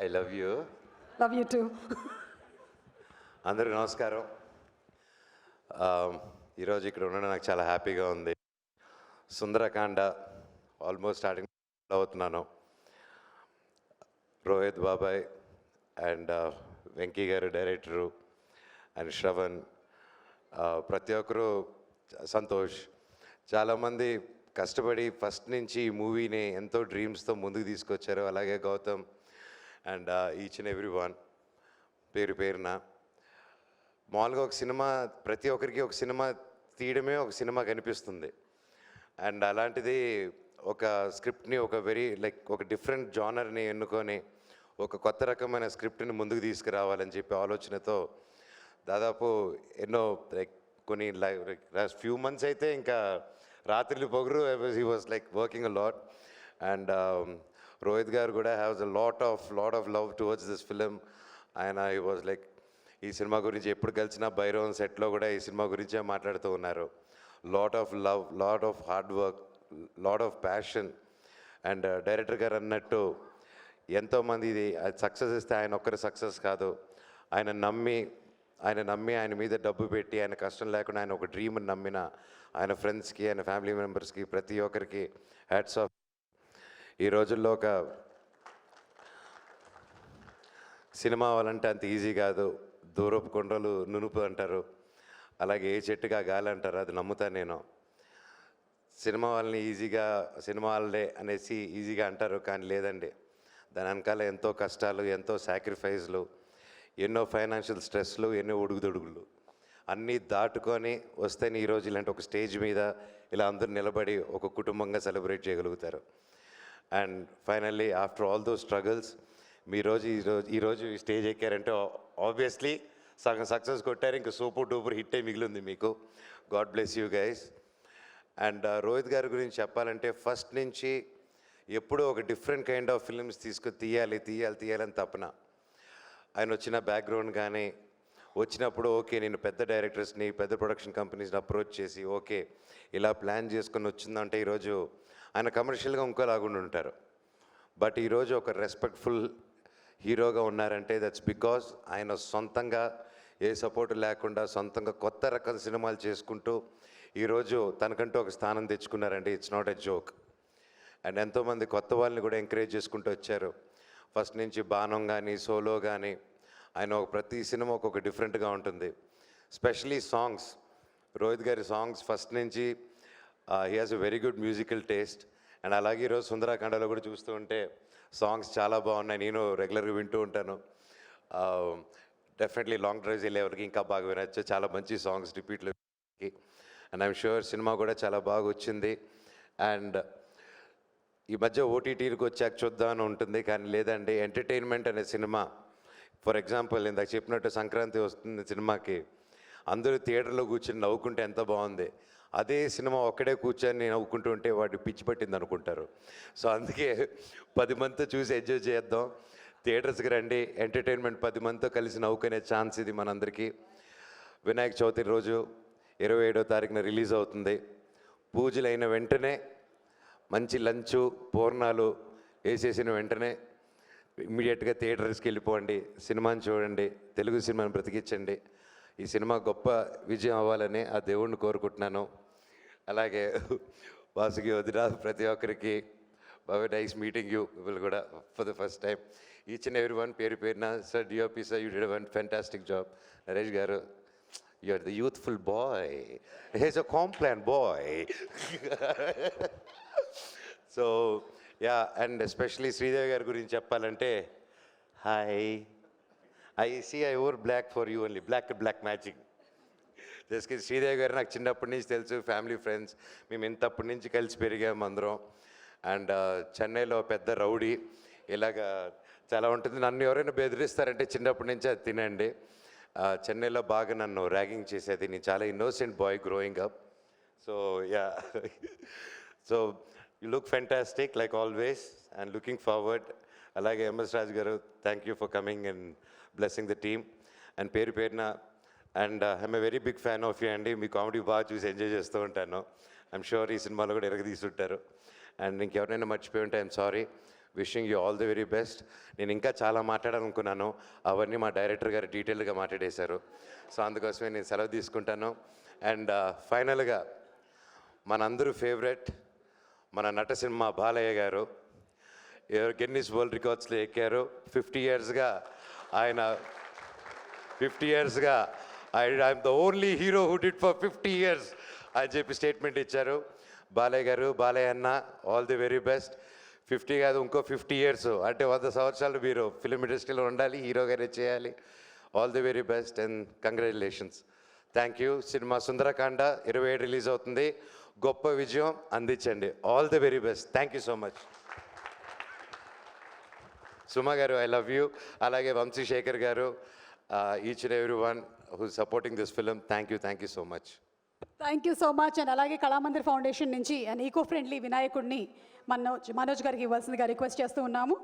I love you love you too అందరికీ నమస్కారం. ఆ, ఈరోజు ఇక్కడ ఉండడం నాకు చాలా హ్యాపీగా ఉంది. సుందరకాండ ఆల్మోస్ట్ స్టార్టింగ్ అవుతున్నాను. రోహిత్ బాబాయ్ అండ్ వెంకీ గారు డైరెక్టరు అండ్ శ్రవణ్ ఆ, ప్రతి ఒక్కరు సంతోష్. చాలామంది కష్టపడి ఫస్ట్ నుంచి ఈ మూవీని ఎంతో డ్రీమ్స్తో ముందుకు తీసుకొచ్చారు. అలాగే Gautam and each and every one పేరు పేరున. మామూలుగా ఒక సినిమా ప్రతి ఒక్కరికి ఒక సినిమా తీయడమే ఒక సినిమా కనిపిస్తుంది. అండ్ అలాంటిది ఒక స్క్రిప్ట్ని ఒక వెరీ లైక్ ఒక డిఫరెంట్ జానర్ని ఎన్నుకొని ఒక కొత్త రకమైన స్క్రిప్ట్ని ముందుకు తీసుకురావాలని చెప్పి ఆలోచనతో దాదాపు ఎన్నో లైక్ కొన్ని లాస్ట్ ఫ్యూ మంత్స్ అయితే ఇంకా రాత్రిలు పొగరు he was like working a lot and um, Rohit garu కూడా haves a lot of lot of love towards this film. ఆయన ఐ వాజ్ లైక్ ఈ సినిమా గురించి ఎప్పుడు కలిసినా భైరవన్ సెట్లో కూడా ఈ సినిమా గురించే మాట్లాడుతూ ఉన్నారు. Lot of love lot of hard work lot of passion. And uh, director garu అన్నట్టు ఎంతోమంది ఇది సక్సెస్ ఇస్తే ఆయన ఒక్కరి సక్సెస్ కాదు. ఆయన నమ్మి ఆయన నమ్మి ఆయన మీద డబ్బు పెట్టి ఆయన కష్టం లేకుండా ఆయన ఒక డ్రీమ్ నమ్మిన ఆయన ఫ్రెండ్స్కి ఆయన ఫ్యామిలీ మెంబర్స్కి ప్రతి ఒక్కరికి హ్యాట్స్ ఆఫ్ ఈ రోజుల్లో ఒక సినిమా అవ్వాలంటే అంత ఈజీ కాదు. దూరపు కొండలు నునుపు అంటారు. అలాగే ఏ చెట్టుగా గాలి అంటారు. అది నమ్ముతాను నేను. సినిమా వాళ్ళని ఈజీగా సినిమా వాళ్ళే అనేసి ఈజీగా అంటారు కానీ లేదండి. దాని వెనకాల ఎంతో కష్టాలు ఎంతో సాక్రిఫైస్లు ఎన్నో ఫైనాన్షియల్ స్ట్రెస్లు ఎన్నో ఉడుగుదొడుగులు అన్నీ దాటుకొని వస్తేనే ఈరోజు ఇలాంటి ఒక స్టేజ్ మీద ఇలా అందరూ నిలబడి ఒక కుటుంబంగా సెలబ్రేట్ చేయగలుగుతారు. And finally after all though struggles మీ రోజు ఈరోజు ఈరోజు స్టేజ్ ఎక్కారంటే ఆబ్వియస్లీ సగం సక్సెస్ కొట్టారు ఇంకా సూపర్ డూపర్ హిట్టే మిగిలింది మీకు. God bless you guys and Rohit గారి గురించి చెప్పాలంటే ఫస్ట్ నుంచి ఎప్పుడూ ఒక డిఫరెంట్ కైండ్ ఆఫ్ ఫిల్మ్స్ తీసుకు తీయాలి తీయాలి తీయాలని తపన. ఆయన వచ్చిన బ్యాక్గ్రౌండ్ కానీ వచ్చినప్పుడు ఓకే నేను పెద్ద డైరెక్టర్స్ని పెద్ద ప్రొడక్షన్ కంపెనీస్ని అప్రోచ్ చేసి ఓకే ఇలా ప్లాన్ చేసుకొని వచ్చిందంటే ఈరోజు ఆయన కమర్షియల్గా ఇంకోలాగుండి ఉంటారు. బట్ ఈరోజు ఒక రెస్పెక్ట్ఫుల్ హీరోగా ఉన్నారంటే దట్స్ బికాస్ ఆయన సొంతంగా ఏ సపోర్ట్ లేకుండా సొంతంగా కొత్త రకం సినిమాలు చేసుకుంటూ ఈరోజు తనకంటూ ఒక స్థానం తెచ్చుకున్నారండి. It's not a joke. And ఎంతోమంది కొత్త వాళ్ళని కూడా ఎంకరేజ్ చేసుకుంటూ వచ్చారు. ఫస్ట్ నుంచి బాణం కానీ సోలో కానీ ఆయన ఒక ప్రతి సినిమా ఒక్కొక్క డిఫరెంట్గా ఉంటుంది. Specially songs. రోహిత్ గారి సాంగ్స్ ఫస్ట్ నుంచి he has a very good musical taste and అలాగే ఈరోజు సుందరాఖండలో కూడా చూస్తూ ఉంటే సాంగ్స్ చాలా బాగున్నాయి. నేను రెగ్యులర్గా వింటూ ఉంటాను. డెఫినెట్లీ లాంగ్ డ్రైవ్స్ వెళ్ళేవారికి ఇంకా బాగా వినొచ్చు. చాలా మంచి సాంగ్స్ రిపీట్లు అండ్ ఐమ్ షూర్ సినిమా కూడా చాలా బాగా వచ్చింది. అండ్ ఈ మధ్య ఓటీటీలకు వచ్చాక చూద్దామని ఉంటుంది. కానీ లేదండి ఎంటర్టైన్మెంట్ అనే సినిమా. ఫర్ ఎగ్జాంపుల్ ఇందాక చెప్పినట్టు సంక్రాంతి వస్తుంది సినిమాకి. అందరూ థియేటర్లో కూర్చొని నవ్వుకుంటే ఎంత బాగుంది. అదే సినిమా ఒక్కడే కూర్చొని నవ్వుకుంటూ ఉంటే వాడు పిచ్చి పట్టింది అనుకుంటారు. సో అందుకే పది మందితో చూసి ఎంజాయ్ చేద్దాం. థియేటర్స్కి రండి. ఎంటర్టైన్మెంట్ పది మందితో కలిసి నవ్వుకునే ఛాన్స్ ఇది మనందరికీ. వినాయక చవితి రోజు ఇరవై ఏడో తారీఖున రిలీజ్ అవుతుంది. పూజలు అయిన వెంటనే మంచి లంచు పూర్ణాలు వేసేసిన వెంటనే ఇమ్మీడియట్గా థియేటర్స్కి వెళ్ళిపోండి. సినిమాని చూడండి. తెలుగు సినిమాని బ్రతికించండి. ఈ సినిమా గొప్ప విజయం అవ్వాలని ఆ దేవుణ్ణి కోరుకుంటున్నాను. అలాగే వాసుకి వదిన ప్రతి ఒక్కరికి బాగా నైస్ మీటింగ్ యూ విల్ కూడా for the first time each and every one పేరు పేరున sir DOP sir you did one fantastic job Naresh garu you are the youthful boy has a Complan boy so yeah and especially Sridevi గారి గురించి చెప్పాలంటే hi I see I over black for you only black black matching just Sridevi garu నాకు చిన్నప్పటి నుంచి తెలుసు family friends మేము ఇంతప్పటి నుంచి కలిసి పెరిగాము అందరం. అండ్ uh, చెన్నైలో పెద్ద రౌడీ. ఇలాగా చాలా ఉంటుంది. నన్ను ఎవరైనా బెదిరిస్తారంటే చిన్నప్పటి నుంచి అది తినండి. చెన్నైలో బాగా నన్ను ర్యాగింగ్ చేసేది. నేను చాలా innocent boy growing up so yeah so you look fantastic like always and looking forward అలాగే MS Raj garu thank you for coming and blessing the team and పేరు పేరున and I'm a very big fan of you అండి మీ comedy బాగా చూసి enjoy చేస్తూ ఉంటాను. I'm sure ఈ సినిమాలో కూడా ఎరగ ఉంటారు అండ్ ఇంకెవరైనా మర్చిపోయి ఉంటే I'm sorry wishing you all the very best నేను ఇంకా చాలా మాట్లాడాలనుకున్నాను. అవన్నీ మా డైరెక్టర్ గారు డీటెయిల్గా మాట్లాడేశారు. సో అందుకోసమే నేను సెలవు తీసుకుంటాను. అండ్ ఫైనల్గా uh, మనందరూ ఫేవరెట్ మన నట సినిమా బాలయ్య గారు. గిన్నిస్ వరల్డ్ రికార్డ్స్లో ఎక్కారు ఫిఫ్టీ ఇయర్స్గా ఆయన ఫిఫ్టీ ఇయర్స్గా I I'm the only hero who did for fifty years అని చెప్పి స్టేట్మెంట్ ఇచ్చారు. బాలయ్య గారు బాలయ్య అన్న all the very best fifty కాదు ఇంకో ఫిఫ్టీ ఇయర్స్ అంటే వంద సంవత్సరాలు మీరు ఫిలిం ఇండస్ట్రీలో ఉండాలి హీరోగానే చేయాలి. All the very best and congratulations thank you cinema Sundarakanda ఇరవై ఏడు రిలీజ్ అవుతుంది. గొప్ప విజయం అందించండి. All the very best thank you so much Suma garu I love you అలాగే Vamsi Shekar garu each and every one who supporting this film thank you thank you so much thank you so much and అలాగే Kalamandir foundation నుంచి and eco friendly వినాయకుడిని మనోజ్ మనోజ్ గారికి ఇవ్వాల్సిందిగా request చేస్తూ ఉన్నాము.